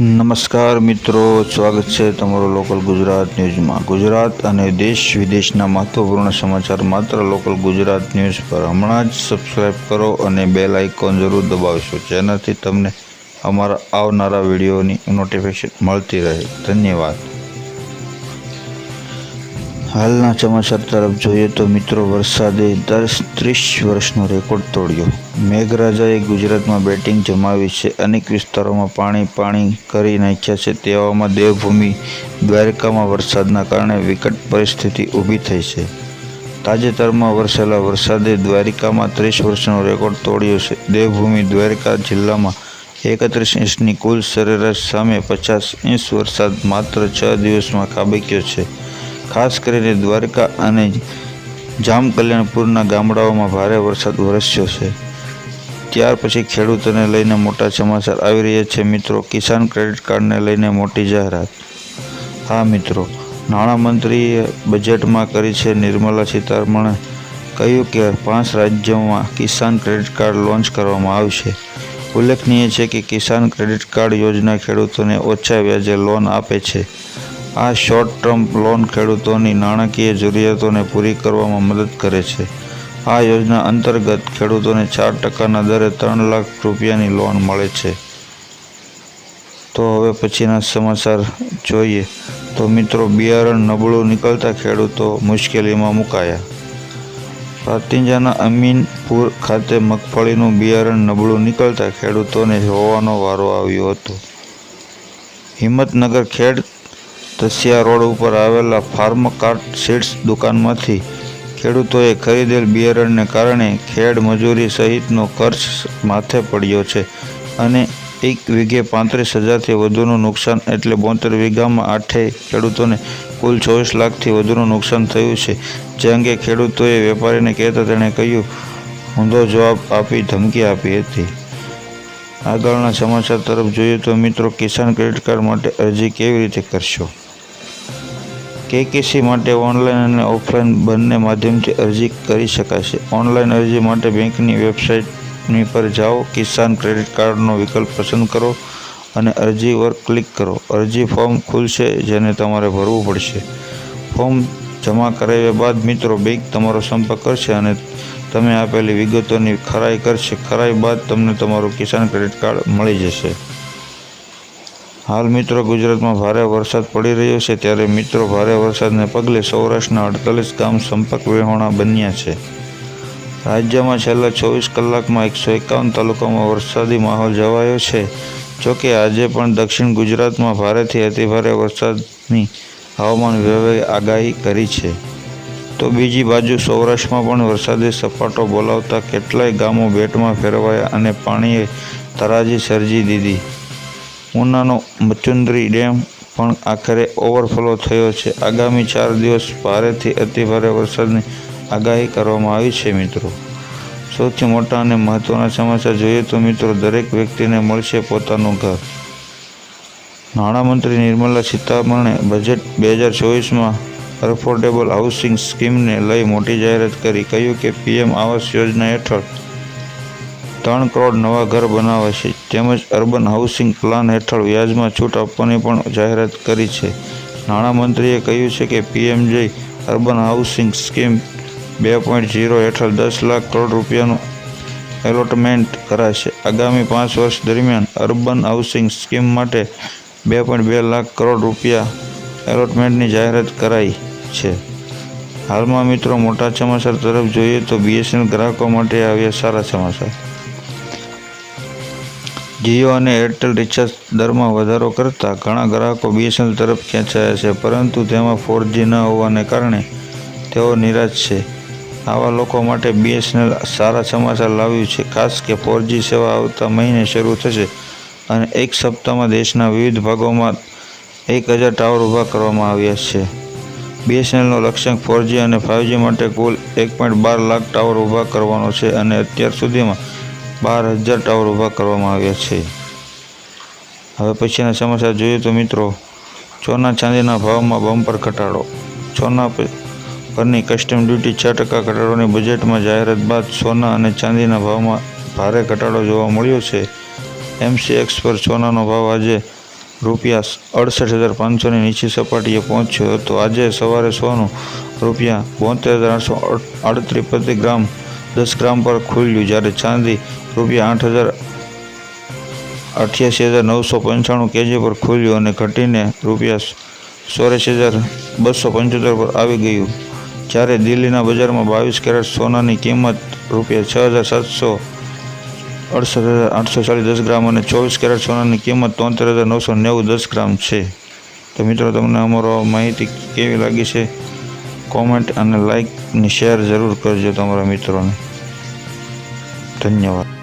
નમસ્કાર મિત્રો, સ્વાગત છે તમારું લોકલ ગુજરાત ન્યૂઝમાં. ગુજરાત અને દેશ વિદેશના મહત્વપૂર્ણ સમાચાર માત્ર લોકલ ગુજરાત ન્યૂઝ પર હમણાં જ સબસ્ક્રાઈબ કરો અને બેલ આઇકોન જરૂર દબાવશો, જેનાથી તમને અમારા આવનારા વિડીયોની નોટિફિકેશન મળતી રહે. ધન્યવાદ. હાલના સમાચાર તરફ જોઈએ તો મિત્રો વરસાદે દસ ત્રીસ વર્ષનો રેકોર્ડ તોડ્યો. મેઘરાજાએ ગુજરાતમાં બેટિંગ જમાવી છે. અનેક વિસ્તારોમાં પાણી પાણી કરી નાખ્યા છે. તેવામાં દેવભૂમિ દ્વારકામાં વરસાદના કારણે વિકટ પરિસ્થિતિ ઊભી થઈ છે. તાજેતરમાં વરસેલા વરસાદે દ્વારિકામાં ત્રીસ વર્ષનો રેકોર્ડ તોડ્યો છે. દેવભૂમિ દ્વારકા જિલ્લામાં એકત્રીસ ઇંચની કુલ સરેરાશ સામે પચાસ ઇંચ વરસાદ માત્ર છ દિવસમાં ખાબક્યો છે. ખાસ કરીને દ્વારકા અને જામ કલ્યાણપુરના ગામડાઓમાં ભારે વરસાદ વરસ્યો છે. ત્યાર પછી ખેડૂતોને લઈને મોટા સમાચાર આવી રહ્યા છે. મિત્રો, કિસાન ક્રેડિટ કાર્ડને લઈને મોટી જાહેરાત. હા, મિત્રો, નાણામંત્રીએ બજેટમાં કરી છે નિર્મલા સીતારમણે કહ્યું કે પાંચ રાજ્યોમાં કિસાન ક્રેડિટ કાર્ડ લોન્ચ કરવામાં આવશે. ઉલ્લેખનીય છે કે કિસાન ક્રેડિટ કાર્ડ યોજના ખેડૂતોને ઓછા વ્યાજે લોન આપે છે. આ શોર્ટ ટર્મ લોન ખેડૂતોની નાણાકીય જરૂરિયાતોને પૂરી કરવામાં મદદ કરે છે. આ યોજના અંતર્ગત ખેડૂતોને ચાર ટકાના દરે ત્રણ લાખ રૂપિયાની લોન મળે છે. તો હવે પછીના સમાચાર જોઈએ. તો મિત્રો, બિયારણ નબળું નીકળતા ખેડૂતો મુશ્કેલીમાં મુકાયા. પ્રાતિંજાના અમીનપુર ખાતે મગફળીનું બિયારણ નબળું નીકળતા ખેડૂતોને હોવાનો વારો આવ્યો હતો. હિંમતનગર ખેડ તસિયા રોડ ઉપર આવેલા ફાર્મ કાર્ટ સીડ્સ દુકાનમાંથી ખેડૂતોએ ખરીદેલ બિયારણને કારણે ખેડ મજૂરી સહિતનો ખર્ચ માથે પડ્યો છે અને એક વીઘે પાંત્રીસ હજારથી વધુનું નુકસાન એટલે બોતેર વીઘામાં આઠેય ખેડૂતોને કુલ ચોવીસ લાખથી વધુનું નુકસાન થયું છે. જે અંગે ખેડૂતોએ વેપારીને કહેતા તેણે કહ્યું, ઊંધો જવાબ આપી ધમકી આપી હતી. આગળના સમાચાર તરફ જોઈએ તો મિત્રો, કિસાન ક્રેડિટ કાર્ડ માટે અરજી કેવી રીતે કરશો? કેકેસી માટે ઓનલાઈન અને ઓફલાઈન બંને માધ્યમથી અરજી કરી શકાશે. ઓનલાઈન અરજી માટે બેંકની વેબસાઇટની પર જાઓ, કિસાન ક્રેડિટ કાર્ડનો વિકલ્પ પસંદ કરો અને અરજી પર ક્લિક કરો. અરજી ફોર્મ ખુલશે જેને તમારે ભરવું પડશે. ફોર્મ જમા કરાવ્યા બાદ મિત્રો, બેંક તમારો સંપર્ક કરશે અને તમે આપેલી વિગતોની ખરાઈ કરશે. ખરાઈ બાદ તમને તમારું કિસાન ક્રેડિટ કાર્ડ મળી જશે. હાલ મિત્રો ગુજરાતમાં ભારે વરસાદ પડી રહ્યો છે ત્યારે મિત્રો ભારે વરસાદને પગલે સૌરાષ્ટ્રના અડતાલીસ ગામ સંપર્ક વિહોણા બન્યા છે. રાજ્યમાં છેલ્લા ચોવીસ કલાકમાં એકસો એકાવન તાલુકામાં વરસાદી માહોલ જવાયો છે. જોકે આજે પણ દક્ષિણ ગુજરાતમાં ભારેથી અતિભારે વરસાદની હવામાન વિભાગે આગાહી કરી છે. તો બીજી બાજુ સૌરાષ્ટ્રમાં પણ વરસાદે સપાટો બોલાવતા કેટલાય ગામો બેટમાં ફેરવાયા અને પાણીએ તરાજી સર્જી દીધી. ઉનાનો મચુંદરી ડેમ પણ આખરે ઓવરફ્લો થયો છે. આગામી ચાર દિવસ ભારેથી અતિભારે વરસાદની આગાહી કરવામાં આવી છે મિત્રો. સૌથી મોટા અને મહત્ત્વના સમાચાર જોઈએ તો મિત્રો, દરેક વ્યક્તિને મળશે પોતાનું ઘર. નાણામંત્રી નિર્મલા સીતારમણે બજેટ બે હજાર ચોવીસમાં અફોર્ડેબલ હાઉસિંગ સ્કીમને લઈ મોટી જાહેરાત કરી. કહ્યું કે પીએમ આવાસ યોજના હેઠળ ત્રણ કરોડ નવા ઘર બનાવાશે તેમજ અર્બન હાઉસિંગ પ્લાન હેઠળ વ્યાજમાં છૂટ આપવાની પણ જાહેરાત કરી છે. નાણામંત્રીએ કહ્યું છે કે P M J urban housing scheme બે પોઈન્ટ ઝીરો હેઠળ દસ લાખ કરોડ રૂપિયાનું એલોટમેન્ટ કરાશે. આગામી પાંચ વર્ષ દરમિયાન અર્બન હાઉસિંગ સ્કીમ માટે બે પોઈન્ટ બે લાખ કરોડ રૂપિયા એલોટમેન્ટની જાહેરાત કરાઈ છે. હાલમાં મિત્રો, મોટા સમાચાર તરફ જોઈએ તો બીએસએનએલ ગ્રાહકો માટે આવ્યા સારા સમાચાર. જીઓ અને એરટેલ રિચાર્જ દરમાં વધારો કરતા ઘણા ગ્રાહકો બીએસએનએલ તરફ ખેંચાયા છે, પરંતુ તેમાં ફોરજી ન હોવાને કારણે તેઓ નિરાશ છે. આવા લોકો માટે બીએસએનએલ સારા સમાચાર લાવ્યું છે, ખાસ કે ફોરજી સેવા આવતા મહિને શરૂ થશે અને એક સપ્તાહમાં દેશના વિવિધ ભાગોમાં એક હજાર ટાવર ઊભા કરવામાં આવ્યા છે. બીએસએનએલનો લક્ષ્યાંક ફોરજી અને ફાઇવજી માટે કુલ એક પોઈન્ટ બાર લાખ ટાવર ઊભા કરવાનો છે અને અત્યાર સુધીમાં બાર હજાર ટાવર ઊભા કરવામાં આવ્યા છે. હવે પછીના સમાચાર જોઈએ તો મિત્રો સોના ચાંદીના ભાવમાં બમ્પર ઘટાડો. સોના પરની કસ્ટમ ડ્યુટી છ ટકા ઘટાડોની બજેટમાં જાહેરાત બાદ સોના અને ચાંદીના ભાવમાં ભારે ઘટાડો જોવા મળ્યો છે. એમસીએક્સ પર સોનાનો ભાવ આજે રૂપિયા અડસઠ હજાર પાંચસોની નીચી સપાટીએ પહોંચ્યો હતો. આજે સવારે સોનું રૂપિયા બોતેર હજાર આઠસો આડત્રીસ પ્રતિ ગ્રામ દસ ગ્રામ પર ખુલ્યું. જ્યારે ચાંદી રૂપિયા આઠ હજાર અઠ્યાસી હજાર નવસો પંચાણું કેજી પર ખુલ્યું અને ઘટીને રૂપિયા ચોર્યાસી હજાર બસો પંચોતેર પર આવી ગયું. જ્યારે દિલ્હીના બજારમાં બાવીસ કેરેટ સોનાની કિંમત રૂપિયા છ હજાર સાતસો અડસઠ હજાર આઠસો ચાલીસ દસ ગ્રામ અને ચોવીસ કેરેટ સોનાની કિંમત તોતેર હજાર નવસો નેવું દસ ગ્રામ છે. તો મિત્રો, તમને અમારો માહિતી કેવી લાગી છે? કોમેન્ટ અને લાઇક અને શેર જરૂર કરજો તમારા મિત્રોને. ધન્યવાદ.